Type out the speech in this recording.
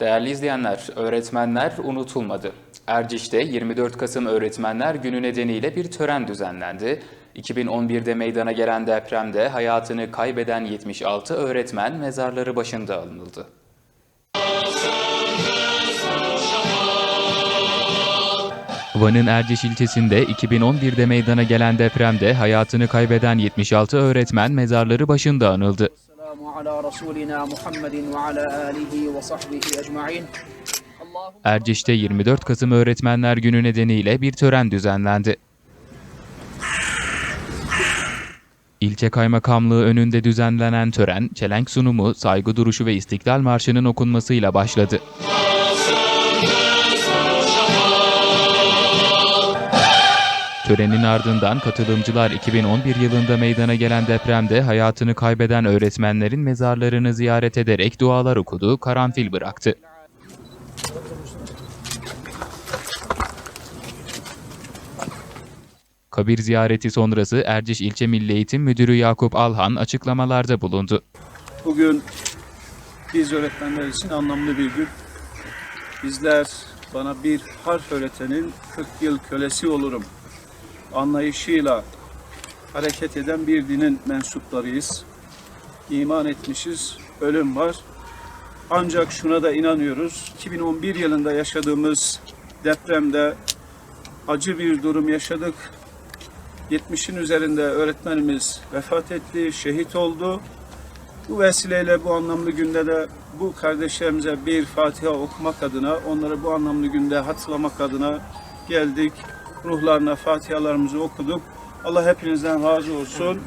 Değerli izleyenler, öğretmenler unutulmadı. Erciş'te 24 Kasım Öğretmenler Günü nedeniyle bir tören düzenlendi. 2011'de meydana gelen depremde hayatını kaybeden 76 öğretmen mezarları başında alınıldı. Van'ın Erciş ilçesinde 2011'de meydana gelen depremde hayatını kaybeden 76 öğretmen mezarları başında anıldı. السلام على رسولنا محمد وعلى آله وصحبه أجمعين اللهم Erciş'te 24 Kasım Öğretmenler Günü nedeniyle bir tören düzenlendi. İlçe Kaymakamlığı önünde düzenlenen tören, çelenk sunumu, saygı duruşu ve İstiklal Marşı'nın okunmasıyla başladı. Törenin ardından katılımcılar 2011 yılında meydana gelen depremde hayatını kaybeden öğretmenlerin mezarlarını ziyaret ederek dualar okudu, karanfil bıraktı. Kabir ziyareti sonrası Erciş İlçe Milli Eğitim Müdürü Yakup Alhan açıklamalarda bulundu. Bugün biz öğretmenler için anlamlı bir gün. Bizler bana bir harf öğretenin 40 yıl kölesi olurum anlayışıyla hareket eden bir dinin mensuplarıyız. İman etmişiz, ölüm var. Ancak şuna da inanıyoruz. 2011 yılında yaşadığımız depremde acı bir durum yaşadık. 70'in üzerinde öğretmenimiz vefat etti, şehit oldu. Bu vesileyle bu anlamlı günde de bu kardeşlerimize bir Fatiha okumak adına, onları bu anlamlı günde hatırlamak adına geldik. Ruhlarına Fatihalarımızı okuduk. Allah hepinizden razı olsun.